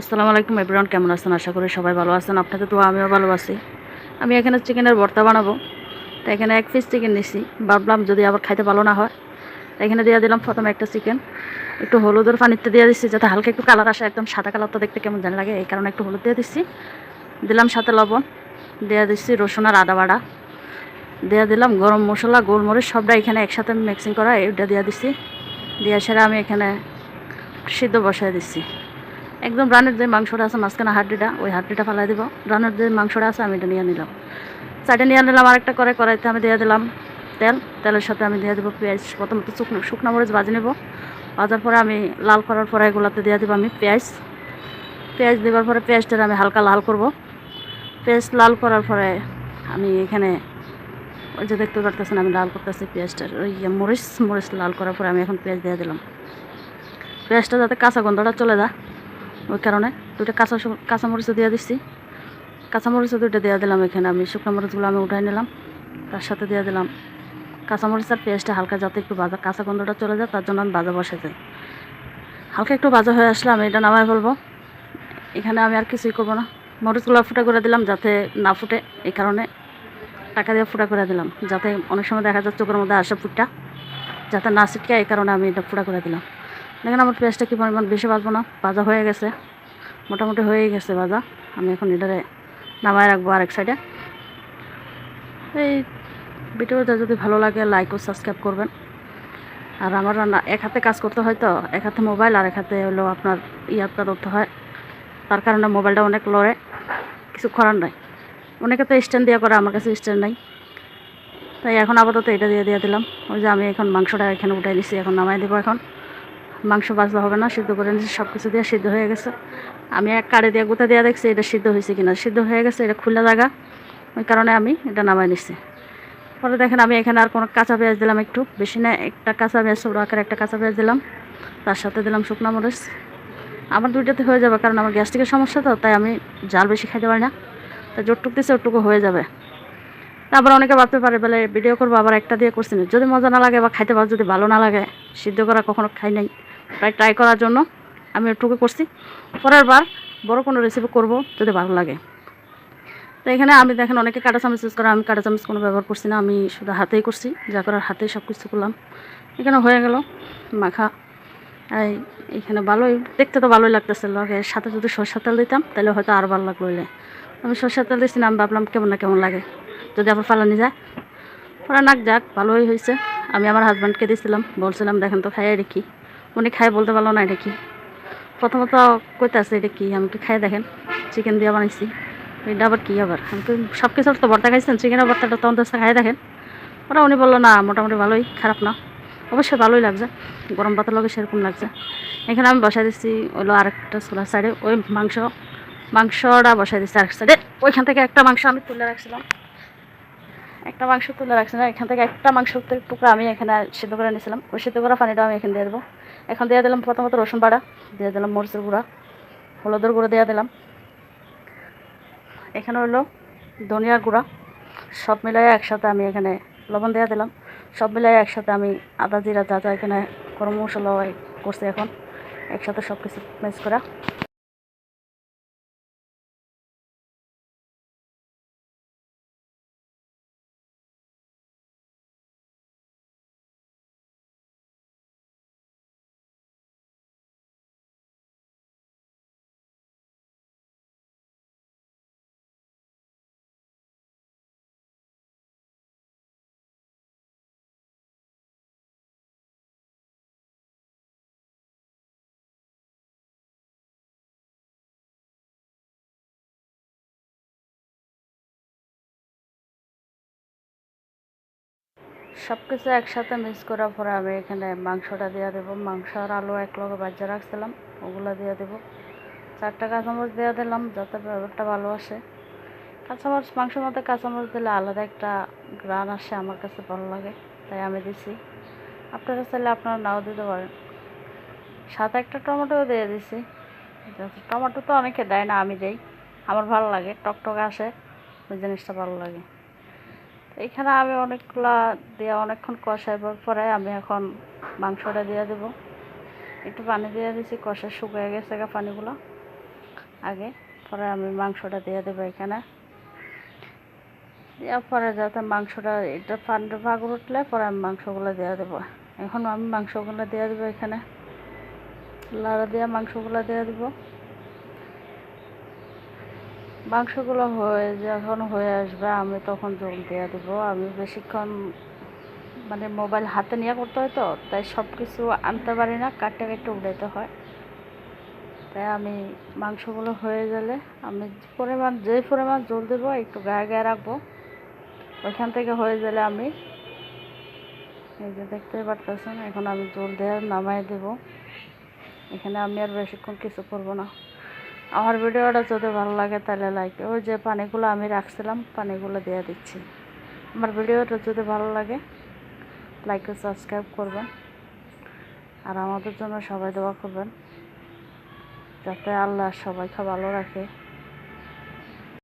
আসসালামু আলাইকুম এভরিওয়ান কেমন আছেন? আশা করি সবাই ভালো আছেন। আপনাদের তো আমিও ভালো আছি। আমি এখানে চিকেনের ভর্তা বানাবো। তো এখানে এক পিস চিকেন নিছি। ভাবলাম যদি আবার খাইতে ভালো না হয়, তো এখানে দিয়ে দিলাম প্রথমে একটা চিকেন একটু হলুদের পানিতে দিয়ে দিচ্ছি যাতে হালকা একটু কালার আসে। একদম সাদা কালারটা দেখতে কেমন জানি লাগে, এই কারণে একটু হলুদ দিয়ে দিচ্ছি দিলাম সাথে লবণ। দিয়ে দিচ্ছি রসুন আর আদা বাড়া দিয়ে দিলাম গরম মশলা, গোলমরিচ, সবটা এখানে একসাথে মিক্সিং করা এটা দিয়ে দিচ্ছি দিয়ে সেরা আমি এখানে সিদ্ধ বসায় দিচ্ছি একদম রানের যে মাংসটা আছে, মাঝখানে হাড্ডিটা, ওই হাড্ডিটা ফেলাই দিব। রানের যে মাংসটা আছে, আমি এটা নিয়ে নিলাম। সাইডে নিয়ে নিলাম, আরেকটা করে কড়াইতে আমি দিয়ে দিলাম তেল। তেলের সাথে আমি দিয়ে দেবো পেঁয়াজ, প্রথমত শুকনো শুকনো মরিচ ভাজি নেব। ভাজার পরে আমি লাল করার পরে এগুলোতে দিয়ে দেবো আমি পেঁয়াজ। পেঁয়াজ দেওয়ার পরে পেঁয়াজটা আমি হালকা লাল করব। পেঁয়াজ লাল করার পরে আমি এখানে ওই যে দেখতে পারতেছেন, আমি লাল করতেছি পেঁয়াজটার ওই মরিচ মরিচ লাল করার পরে আমি এখন পেঁয়াজ দিয়ে দিলাম। পেঁয়াজটা যাতে কাঁচা গন্ধটা চলে যায়। ওই কারণে দুটো কাঁচা কাঁচামরিচও দিয়ে দিচ্ছি কাঁচামরিচও দুটো দিয়ে দিলাম এখানে। আমি শুকনো মরিচগুলো আমি উঠাই নিলাম। তার সাথে দিয়ে দিলাম কাঁচামরিচ আর পেঁয়াজটা হালকা যাতে একটু ভাজা কাঁচা গন্ধটা চলে যায়, তার জন্য আমি ভাজা বসে যাই হালকা একটু বাজা হয়ে আসলে আমি এটা নামাই বলব এখানে আমি আর কিছুই করব না। মরিচগুলো ফুটা করে দিলাম যাতে না ফুটে। এই কারণে টাকা দিয়ে ফুটা করে দিলাম। যাতে অনেক সময় দেখা যায় চোখের মধ্যে আসে ফুটটা। যাতে না ছিটকে, এই কারণে আমি এটা ফুটা করে দিলাম। দেখেন আমার পেঁয়াজটা কি পরিমাণ বেশি বাজবো না? ভাজা হয়ে গেছে। মোটামুটি হয়ে গেছে ভাজা। আমি এখন এটারে নামায় রাখব আরেক সাইডে এই ভিডিওটা যদি ভালো লাগে লাইক ও সাবস্ক্রাইব করবেন। আর আমার রান্না, এক হাতে কাজ করতে হয় তো, এক হাতে মোবাইল আর এক হাতে হলো আপনার ইয়ারটা ধরতে হয়। তার কারণে মোবাইলটা অনেক লড়ে, কিছু করার নাই। অনেকে তো স্ট্যান্ড দিয়ে করে, আমার কাছে স্ট্যান্ড নাই। তাই এখন আপাতত এটা দিয়ে দিয়ে দিলাম। ওই যে আমি এখন মাংসটা এখানে উঠাই নিচ্ছি এখন নামাই দেবো এখন। মাংস বাজতে হবে না, সিদ্ধ করে নিচ্ছি সব কিছু দিয়ে সিদ্ধ হয়ে গেছে। আমি এক কাড়ে দিয়ে গোটা দিয়ে দেখছি এটা সিদ্ধ হয়েছে কিনা। সিদ্ধ হয়ে গেছে, এটা খোলা জায়গা, ওই কারণে আমি এটা নামাই নিচ্ছি পরে দেখেন আমি এখানে আর কোনো কাঁচা পেঁয়াজ দিলাম একটু বেশি না, একটা কাঁচা পেঁয়াজ, ছোটো আকারে একটা কাঁচা পেঁয়াজ দিলাম, তার সাথে দিলাম শুকনো মরিচ। আমার দুইটাতে হয়ে যাবে কারণ আমার গ্যাস্ট্রিকের সমস্যা তো, তাই আমি জাল বেশি খাইতে পারি না। তাই যতটুকু দিচ্ছে ওটুকু হয়ে যাবে। তারপর অনেকে ভাবতে পারে, বলে ভিডিও করব, আবার একটা দিয়ে করছি যদি মজা না লাগে বা খাইতে পার, যদি ভালো না লাগে, সিদ্ধ করা কখনো খাই নাই। তাই ট্রাই করার জন্য আমি ওটুকু করছি। পরের বার বড় কোনো রেসিপি করব যদি ভালো লাগে। তো এখানে আমি দেখেন অনেকে কাটা চামচ ইউজ করে, আমি কাটা চামচ কোনো ব্যবহার করছি না, আমি শুধু হাতেই করছি, যা করার হাতেই সব কিছু করলাম। এখানে হয়ে গেল মাখা। এই এখানে ভালোই, দেখতে তো ভালোই লাগতেছে, লগে সাথে যদি সরষের তেল দিতাম, তাহলে হয়তো আর ভালো লাগল আমি সরষের তেল দিচ্ছি না, আমি ভাবলাম কেমন না কেমন লাগে। যদি আবার ফালানি যায়। ওরা নাক যাক, ভালোই হয়েছে আমি আমার হাজব্যান্ডকে দিয়েছিলাম বলছিলাম, দেখেন তো খাইয়ে দেখি। উনি খাই বলতে পারল না এটা কি। প্রথমত কইতে আছে এটা কি, আমি কি খাই দেখেন চিকেন দিয়ে বানাইছি। এটা আবার কী আবার, আমি তো সব কিছুর তো ভর্তা খাইছেন চিকেনের ভর্তাটা তখন তো খাই দেখেন। ওরা উনি বলল, না, মোটামুটি ভালোই, খারাপ না। অবশ্যই ভালোই লাগছে, গরম পাতার লগে সেরকম লাগছে। এখানে আমি বসাই দিচ্ছি হলো আরেকটা সোলার সাইডে, ওই মাংস, মাংসটা বসাই দিচ্ছি আরেক সাইডে। ওইখান থেকে একটা মাংস আমি তুলে রাখছিলাম। একটা মাংস তুলে রাখছিলাম এখান থেকে একটা মাংস টুকরা আমি এখানে সিদ্ধ করে নিয়েছিলাম ওই সিদ্ধ করা পানিটা আমি এখানে দিয়ে দেবো। এখন দেওয়া দিলাম প্রথমত রসুন বাড়া, দিয়ে দিলাম মরিচের গুঁড়া, হলুদের গুঁড়ো দেওয়া দিলাম। এখানে হলো ধনিয়া গুঁড়া, সব মিলাই একসাথে আমি এখানে লবণ দেওয়া দিলাম। সব মিলাই একসাথে আমি আদা জিরা যা যা এখানে গরম মশলা করছি এখন, একসাথে সব কিছু মিক্স করা। সব কিছু একসাথে মিক্স করার পরে আমি এখানে মাংসটা দিয়ে দেবো। মাংস আর আলু এক লগে বাজ্যা রাখছিলাম, ওগুলো দিয়ে দেবো। চারটা কাঁচামরিচ দিয়ে দিলাম, যাতে ব্যাপারটা ভালো আসে। কাঁচামরিচ, মাংসের মধ্যে কাঁচামরিচ দিলে আলাদা একটা গ্রান আসে আমার কাছে ভালো লাগে, তাই আমি দিছি। আপনারা চাইলে আপনারা নাও দিতে পারেন। সাথে একটা টমেটোও দিয়ে দিছি। টমেটো তো অনেকে দেয় না, আমি দেই। আমার ভালো লাগে, টকটক আসে, ওই জিনিসটা ভালো লাগে। এখানে আমি অনেকগুলা দিয়ে অনেকক্ষণ কষাইবার পরে আমি এখন মাংসটা দিয়ে দেবো। একটু পানি দিয়ে দিছি, কষা শুকিয়ে গেছে গা পানিগুলো। আগে, পরে আমি মাংসটা দিয়ে দেবো এখানে। দেওয়ার পরে যাতে মাংসটা, এটা পানিটা ভাগ উঠলে পরে আমি মাংসগুলো দিয়ে দেবো। এখন আমি মাংসগুলো দিয়ে দেবো এখানে। লাড়া দিয়ে মাংসগুলো দিয়ে দেবো। মাংসগুলো হয়ে যখন হয়ে আসবে, আমি তখন জল দিয়ে দেবো। আমি বেশিক্ষণ মানে মোবাইল হাতে নিয়ে করতে হয় তো, তাই সব কিছু আনতে পারি না কাটতে কাটতে উঠাইতে হয়। তাই আমি মাংসগুলো হয়ে গেলে আমি পরিমাণ, যে পরিমাণ জল দেবো একটু গায়ে গায়ে রাখব। ওইখান থেকে হয়ে গেলে আমি, এই যে দেখতে পারতেছেন, এখন আমি জল দিয়ে নামাই দেবো। এখানে আমি আর বেশিক্ষণ কিছু করব না। আমার ভিডিওটা যদি ভালো লাগে তাহলে লাইক ওই যে পানিগুলো আমি রাখছিলাম, পানিগুলো দিয়ে দিচ্ছি। আমার ভিডিওটা যদি ভালো লাগে লাইক ও সাবস্ক্রাইব করবেন। আর আমাদের জন্য সবাই দোয়া করবেন, যাতে আল্লাহ সবাইকে ভালো রাখে।